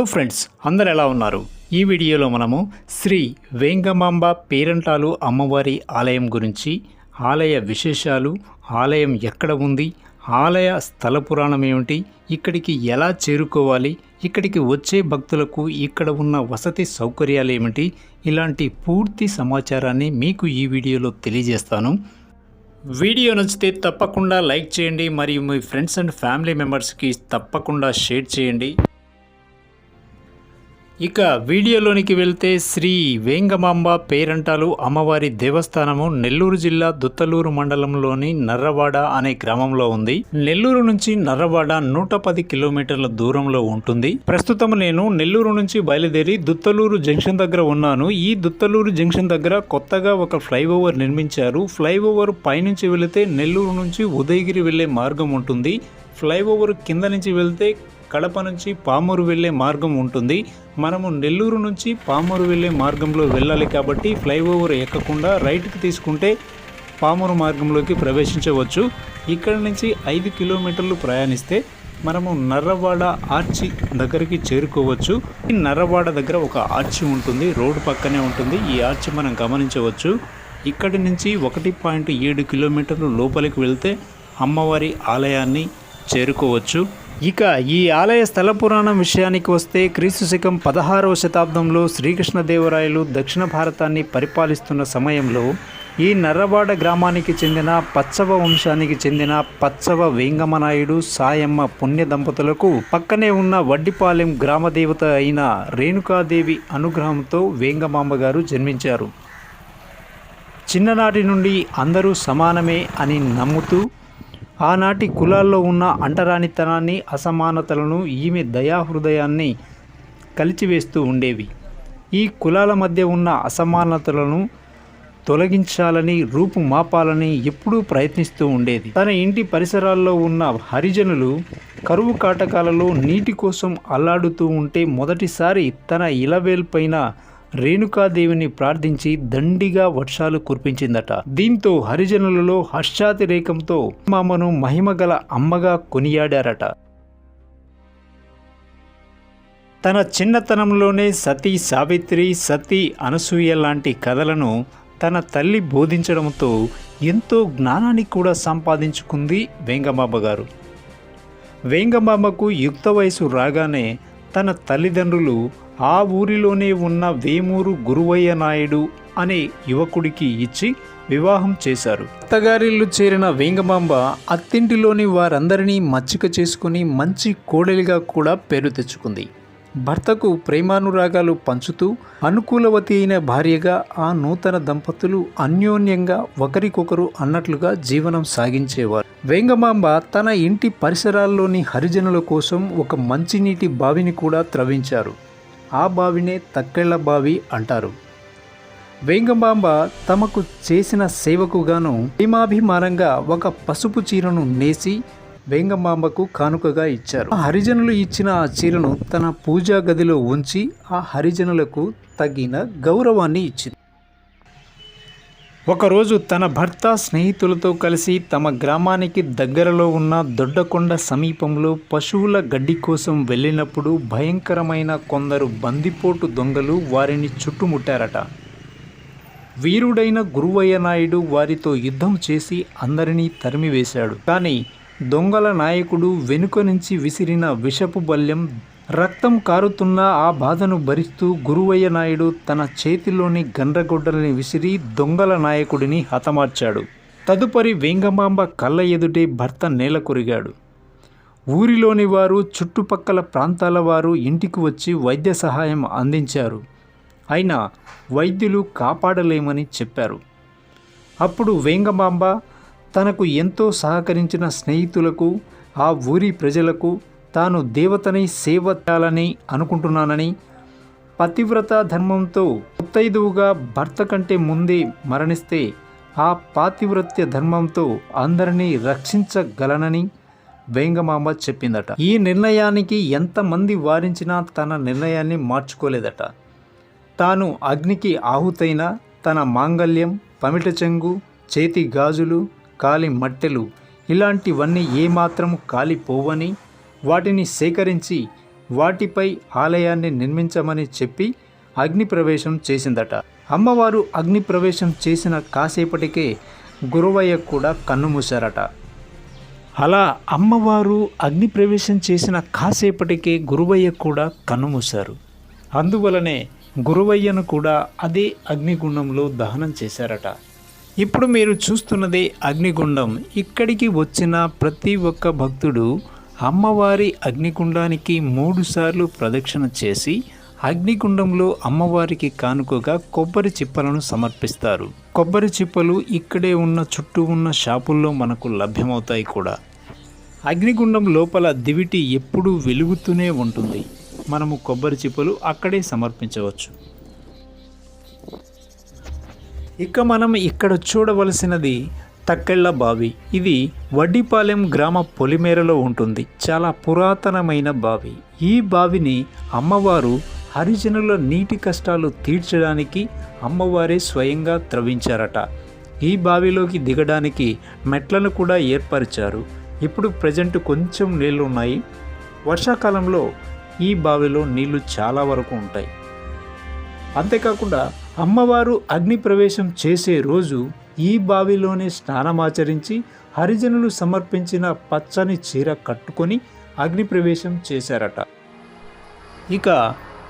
Hello friends అందరు ఎలా ఉన్నారు? ఈ వీడియోలో మనము శ్రీ వేంగమాంబ పేరంటాలు అమ్మవారి ఆలయం గురించి ఆలయ విశేషాలు ఆలయం ఎక్కడ ఉంది ఆలయ స్థల పురాణం ఏమిటి ఇక్కడికి ఎలా చేరుకోవాలి ఇక్కడికి వచ్చే భక్తులకు ఇక్కడ ఉన్న వసతి సౌకర్యాలు ఏమిటి ఇలాంటి పూర్తి సమాచారాన్ని మీకు ఈ వీడియోలో తెలియజేస్తాను. వీడియో నచ్చితే తప్పకుండా లైక్ చేయండి మరియు మీ ఫ్రెండ్స్ అండ్ ఫ్యామిలీ మెంబర్స్కి తప్పకుండా షేర్ చేయండి. ఇక వీడియోలోనికి వెళ్తే శ్రీ వేంగమాంబ పేరంటాలు అమ్మవారి దేవస్థానము నెల్లూరు జిల్లా దుత్తలూరు మండలంలోని నర్రవాడ అనే గ్రామంలో ఉంది. నెల్లూరు నుంచి నర్రవాడ నూట పది కిలోమీటర్ల దూరంలో ఉంటుంది. ప్రస్తుతం నేను నెల్లూరు నుంచి బయలుదేరి దుత్తలూరు జంక్షన్ దగ్గర ఉన్నాను. ఈ దుత్తలూరు జంక్షన్ దగ్గర కొత్తగా ఒక ఫ్లైఓవర్ నిర్మించారు. ఫ్లైఓవర్ పైనుంచి వెళితే నెల్లూరు నుంచి ఉదయగిరి వెళ్ళే మార్గం ఉంటుంది. ఫ్లైఓవర్ కింద నుంచి వెళ్తే కడప నుంచి పామూరు వెళ్ళే మార్గం ఉంటుంది. మనము నెల్లూరు నుంచి పామూరు వెళ్ళే మార్గంలో వెళ్ళాలి కాబట్టి ఫ్లైఓవర్ ఎక్కకుండా రైట్కి తీసుకుంటే పామూరు మార్గంలోకి ప్రవేశించవచ్చు. ఇక్కడ నుంచి ఐదు కిలోమీటర్లు ప్రయాణిస్తే మనము నర్రవాడ ఆర్చి దగ్గరికి చేరుకోవచ్చు. ఈ నర్రవాడ దగ్గర ఒక ఆర్చి ఉంటుంది. రోడ్డు పక్కనే ఉంటుంది. ఈ ఆర్చి మనం గమనించవచ్చు. ఇక్కడి నుంచి ఒకటి పాయింట్ ఏడు కిలోమీటర్లు లోపలికి వెళ్తే అమ్మవారి ఆలయాన్ని చేరుకోవచ్చు. ఇక ఈ ఆలయ స్థల పురాణం విషయానికి వస్తే క్రీస్తు శకం పదహారవ శతాబ్దంలో శ్రీకృష్ణదేవరాయలు దక్షిణ భారతాన్ని పరిపాలిస్తున్న సమయంలో ఈ నర్రవాడ గ్రామానికి చెందిన పచ్చవ వంశానికి చెందిన పచ్చవ వేంగమనాయుడు సాయమ్మ పుణ్య దంపతులకు పక్కనే ఉన్న వడ్డిపాలెం గ్రామదేవత అయిన రేణుకాదేవి అనుగ్రహంతో వేంగమాంబ గారు జన్మించారు. చిన్ననాటి నుండి అందరూ సమానమే అని నమ్ముతూ ఆనాటి కులాల్లో ఉన్న అంటరానితనాన్ని అసమానతలను ఈమె దయాహృదయాన్ని కలిచివేస్తూ ఉండేవి. ఈ కులాల మధ్య ఉన్న అసమానతలను తొలగించాలని రూపు మాపాలని ఎప్పుడూ ప్రయత్నిస్తూ ఉండేది. తన ఇంటి పరిసరాల్లో ఉన్న హరిజనులు కరువు కాటకాలలో నీటి కోసం అల్లాడుతూ ఉంటే మొదటిసారి తన ఇలవేల్పైన రేణుకాదేవిని ప్రార్థించి దండిగా వర్షాలు కురిపించిందట. దీంతో హరిజనులలో హర్షాతిరేకంతో మామను మహిమగల అమ్మగా కొనియాడారట. తన చిన్నతనంలోనే సతీ సావిత్రి సతీ అనసూయ లాంటి కథలను తన తల్లి బోధించడంతో ఎంతో జ్ఞానాన్ని కూడా సంపాదించుకుంది వేంగమాంబ గారు. వేంగమాంబకు యుక్త వయసు రాగానే తన తల్లిదండ్రులు ఆ ఊరిలోనే ఉన్న వేమూరు గురువయ్య నాయుడు అనే యువకుడికి ఇచ్చి వివాహం చేశారు. అత్తగారిల్లు చేరిన వేంగమాంబ అత్తింటిలోని వారందరినీ మచ్చిక చేసుకుని మంచి కోడలిగా కూడా పేరు తెచ్చుకుంది. భర్తకు ప్రేమానురాగాలు పంచుతూ అనుకూలవతి అయిన భార్యగా ఆ నూతన దంపతులు అన్యోన్యంగా ఒకరికొకరు అన్నట్లుగా జీవనం సాగించేవారు. వేంగమాంబ తన ఇంటి పరిసరాల్లోని హరిజనుల కోసం ఒక మంచినీటి బావిని కూడా త్రవించారు. ఆ బావినే తక్కెళ్ళ బావి అంటారు. వేంగంబాంబ తమకు చేసిన సేవకు గాను ప్రేమాభిమానంగా ఒక పసుపు చీరను నేసి వేంగమాంబకు కానుకగా ఇచ్చారు. ఆ హరిజనులు ఇచ్చిన ఆ చీరను తన పూజా గదిలో ఉంచి ఆ హరిజనులకు తగిన గౌరవాన్ని ఇచ్చింది. ఒకరోజు తన భర్త స్నేహితులతో కలిసి తమ గ్రామానికి దగ్గరలో ఉన్న దొడ్డకొండ సమీపంలో పశువుల గడ్డి కోసం వెళ్ళినప్పుడు భయంకరమైన కొందరు బందిపోటు దొంగలు వారిని చుట్టుముట్టారట. వీరుడైన గురువయ్య నాయుడు వారితో యుద్ధం చేసి అందరినీ తరిమివేశాడు. కానీ దొంగల నాయకుడు వెనుక నుంచి విసిరిన విషపు బల్యం రక్తం కారుతున్న ఆ బాధను భరిస్తూ గురువయ్య నాయుడు తన చేతిలోని గండ్రగొడ్డలని విసిరి దొంగల నాయకుడిని హతమార్చాడు. తదుపరి వేంగమాంబ కళ్ళ ఎదుటే భర్త నేల కొరిగాడు. ఊరిలోని వారు చుట్టుపక్కల ప్రాంతాల వారు ఇంటికి వచ్చి వైద్య సహాయం అందించారు. అయినా వైద్యులు కాపాడలేమని చెప్పారు. అప్పుడు వేంగమాంబ తనకు ఎంతో సహకరించిన స్నేహితులకు ఆ ఊరి ప్రజలకు తాను దేవతని సేవ చేయాలని అనుకుంటున్నానని పతివ్రత ధర్మంతో ముత్తైదువుగా భర్త కంటే ముందే మరణిస్తే ఆ పాతివ్రత్య ధర్మంతో అందరినీ రక్షించగలనని వేంగమాంబ చెప్పిందట. ఈ నిర్ణయానికి ఎంతమంది వారించినా తన నిర్ణయాన్ని మార్చుకోలేదట. తాను అగ్నికి ఆహుతైన తన మాంగల్యం పమిట చెంగు చేతి గాజులు కాలి మట్టెలు ఇలాంటివన్నీ ఏమాత్రం కాలిపోవని వాటిని సేకరించి వాటిపై ఆలయాన్ని నిర్మించమని చెప్పి అగ్నిప్రవేశం చేసిందట. అమ్మవారు అగ్నిప్రవేశం చేసిన కాసేపటికే గురువయ్య కూడా కన్నుమూశారట అలా అమ్మవారు అగ్నిప్రవేశం చేసిన కాసేపటికే గురువయ్య కూడా కన్నుమూశారు అందువలనే గురువయ్యను కూడా అదే అగ్నిగుండంలో దహనం చేశారట. ఇప్పుడు మీరు చూస్తున్నదే అగ్నిగుండం. ఇక్కడికి వచ్చిన ప్రతి ఒక్క భక్తుడు అమ్మవారి అగ్నికుండానికి మూడుసార్లు ప్రదక్షిణ చేసి అగ్నికుండంలో అమ్మవారికి కానుకగా కొబ్బరి చిప్పలను సమర్పిస్తారు. కొబ్బరి చిప్పలు ఇక్కడే ఉన్న చుట్టూ ఉన్న షాపుల్లో మనకు లభ్యమవుతాయి కూడా. అగ్నిగుండం లోపల దివిటి ఎప్పుడూ వెలుగుతూనే ఉంటుంది. మనము కొబ్బరి చిప్పలు అక్కడే సమర్పించవచ్చు. ఇక మనం ఇక్కడ చూడవలసినది తక్కెళ్ళ బావి. ఇది వడ్డిపాలెం గ్రామ పొలిమేరలో ఉంటుంది. చాలా పురాతనమైన బావి. ఈ బావిని అమ్మవారు హరిజనుల నీటి కష్టాలు తీర్చడానికి అమ్మవారే స్వయంగా త్రవించారట. ఈ బావిలోకి దిగడానికి మెట్లను కూడా ఏర్పరిచారు. ఇప్పుడు ప్రజెంట్ కొంచెం నీళ్ళు ఉన్నాయి వర్షాకాలంలో ఈ బావిలో నీళ్ళు చాలా వరకు ఉంటాయి. అంతేకాకుండా అమ్మవారు అగ్ని ప్రవేశం చేసే రోజు ఈ బావిలోనే స్నానమాచరించి హరిజనులు సమర్పించిన పచ్చని చీర కట్టుకొని అగ్నిప్రవేశం చేశారట. ఇక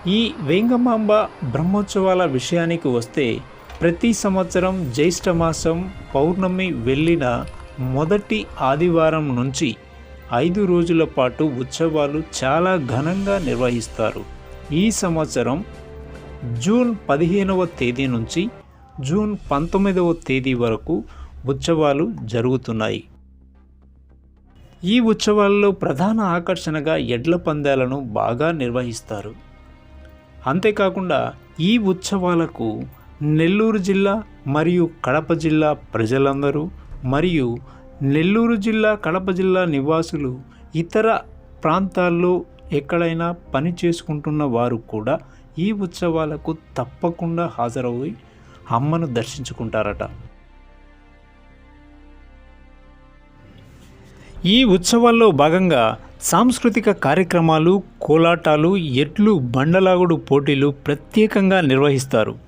ఈ వేంగమాంబ బ్రహ్మోత్సవాల విషయానికి వస్తే ప్రతి సంవత్సరం జ్యేష్ఠమాసం పౌర్ణమి వెళ్ళిన మొదటి ఆదివారం నుంచి ఐదు రోజుల పాటు ఉత్సవాలు చాలా ఘనంగా నిర్వహిస్తారు. ఈ సంవత్సరం జూన్ పదిహేనవ తేదీ నుంచి జూన్ పంతొమ్మిదవ తేదీ వరకు ఉత్సవాలు జరుగుతున్నాయి. ఈ ఉత్సవాల్లో ప్రధాన ఆకర్షణగా ఎడ్ల పందాలను బాగా నిర్వహిస్తారు. అంతేకాకుండా ఈ ఉత్సవాలకు నెల్లూరు జిల్లా మరియు కడప జిల్లా ప్రజలందరూ మరియు నెల్లూరు జిల్లా కడప జిల్లా నివాసులు ఇతర ప్రాంతాల్లో ఎక్కడైనా పని చేసుకుంటున్న వారు కూడా ఈ ఉత్సవాలకు తప్పకుండా హాజరవుతారు. అమ్మను దర్శించుకుంటారట. ఈ ఉత్సవాల్లో భాగంగా సాంస్కృతిక కార్యక్రమాలు కోలాటాలు ఎట్లు బండలాగుడు పోటీలు ప్రత్యేకంగా నిర్వహిస్తారు.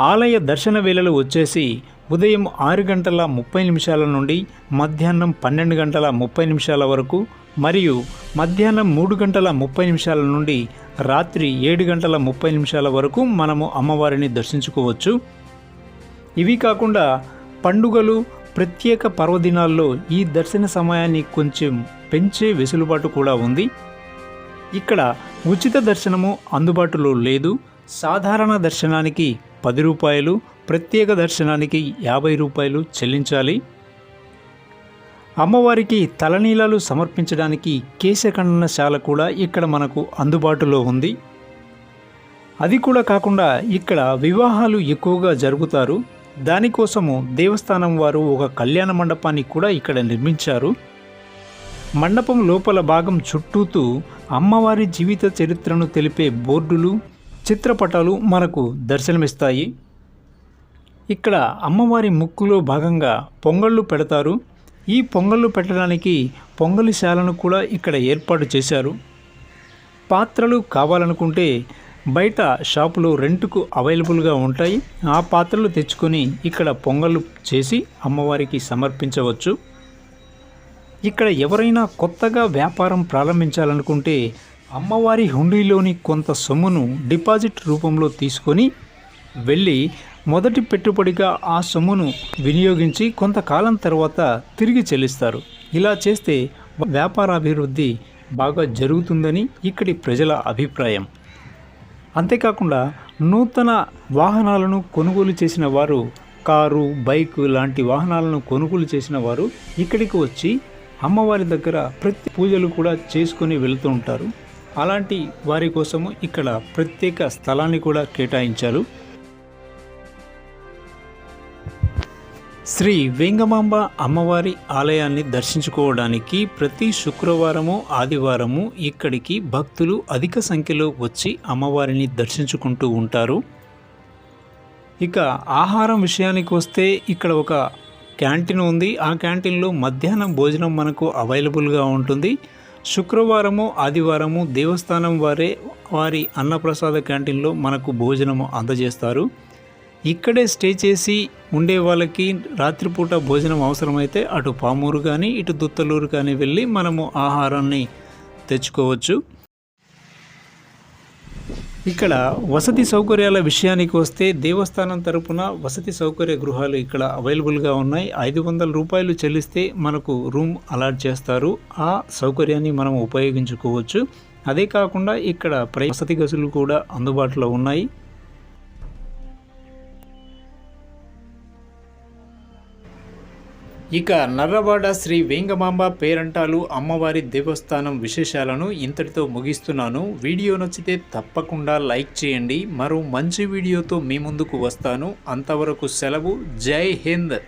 ఆలయ దర్శన వేళలు వచ్చేసి ఉదయం ఆరు గంటల ముప్పై నిమిషాల నుండి మధ్యాహ్నం పన్నెండు గంటల ముప్పై నిమిషాల వరకు మరియు మధ్యాహ్నం మూడు గంటల ముప్పై నిమిషాల నుండి రాత్రి ఏడు గంటల ముప్పై నిమిషాల వరకు మనము అమ్మవారిని దర్శించుకోవచ్చు. ఇవి కాకుండా పండుగలు ప్రత్యేక పర్వదినాల్లో ఈ దర్శన సమయాన్ని కొంచెం పెంచే వెసులుబాటు కూడా ఉంది. ఇక్కడ ఉచిత దర్శనము అందుబాటులో లేదు. సాధారణ దర్శనానికి పది రూపాయలు ప్రత్యేక దర్శనానికి యాభై రూపాయలు చెల్లించాలి. అమ్మవారికి తలనీలాలు సమర్పించడానికి కేశఖండనశాల కూడా ఇక్కడ మనకు అందుబాటులో ఉంది. అది కూడా కాకుండా ఇక్కడ వివాహాలు ఎక్కువగా జరుగుతారు. దానికోసము దేవస్థానం వారు ఒక కళ్యాణ మండపాన్ని కూడా ఇక్కడ నిర్మించారు. మండపం లోపల భాగం చుట్టూతూ అమ్మవారి జీవిత చరిత్రను తెలిపే బోర్డులు చిత్రపటాలు మనకు దర్శనమిస్తాయి. ఇక్కడ అమ్మవారి ముక్కులో భాగంగా పొంగళ్ళు పెడతారు. ఈ పొంగళ్ళు పెట్టడానికి పొంగలిశాలను కూడా ఇక్కడ ఏర్పాటు చేశారు. పాత్రలు కావాలనుకుంటే బయట షాపులో రెంట్కు అవైలబుల్గా ఉంటాయి. ఆ పాత్రలు తెచ్చుకొని ఇక్కడ పొంగళ్ళు చేసి అమ్మవారికి సమర్పించవచ్చు. ఇక్కడ ఎవరైనా కొత్తగా వ్యాపారం ప్రారంభించాలనుకుంటే అమ్మవారి హుండీలోని కొంత సొమ్మును డిపాజిట్ రూపంలో తీసుకొని వెళ్ళి మొదటి పెట్టుబడిగా ఆ సొమ్మును వినియోగించి కొంతకాలం తర్వాత తిరిగి చెల్లిస్తారు. ఇలా చేస్తే వ్యాపారాభివృద్ధి బాగా జరుగుతుందని ఇక్కడి ప్రజల అభిప్రాయం. అంతేకాకుండా నూతన వాహనాలను కొనుగోలు చేసిన వారు కారు బైక్ లాంటి వాహనాలను కొనుగోలు చేసిన వారు ఇక్కడికి వచ్చి అమ్మవారి దగ్గర ప్రతి పూజలు కూడా చేసుకొని వెళుతూ ఉంటారు. అలాంటి వారి కోసము ఇక్కడ ప్రత్యేక స్థలాన్ని కూడా కేటాయించారు. శ్రీ వేంగమాంబ అమ్మవారి ఆలయాన్ని దర్శించుకోవడానికి ప్రతి శుక్రవారము ఆదివారము ఇక్కడికి భక్తులు అధిక సంఖ్యలో వచ్చి అమ్మవారిని దర్శించుకుంటూ ఉంటారు. ఇక ఆహారం విషయానికి వస్తే ఇక్కడ ఒక క్యాంటీన్ ఉంది. ఆ క్యాంటీన్లో మధ్యాహ్నం భోజనం మనకు అవైలబుల్గా ఉంటుంది. శుక్రవారము ఆదివారము దేవస్థానం వారే వారి అన్నప్రసాద క్యాంటీన్లో మనకు భోజనము అందజేస్తారు. ఇక్కడే స్టే చేసి ఉండే వాళ్ళకి రాత్రిపూట భోజనం అవసరమైతే అటు పామూరు కానీ ఇటు దుత్తలూరు కానీ వెళ్ళి మనము ఆహారాన్ని తెచ్చుకోవచ్చు. ఇక్కడ వసతి సౌకర్యాల విషయానికి వస్తే దేవస్థానం తరపున వసతి సౌకర్య గృహాలు ఇక్కడ అవైలబుల్గా ఉన్నాయి. ఐదు వందల రూపాయలు చెల్లిస్తే మనకు రూమ్ అలాట్ చేస్తారు. ఆ సౌకర్యాన్ని మనం ఉపయోగించుకోవచ్చు. అదే కాకుండా ఇక్కడ ప్రై వసతి గదులు కూడా అందుబాటులో ఉన్నాయి. ఇక నర్రవాడ శ్రీ వేంగమాంబ పేరంటాలు అమ్మవారి దేవస్థానం విశేషాలను ఇంతటితో ముగిస్తున్నాను. వీడియో నచ్చితే తప్పకుండా లైక్ చేయండి. మరో మంచి వీడియోతో మీ ముందుకు వస్తాను. అంతవరకు సెలవు. జై హింద్.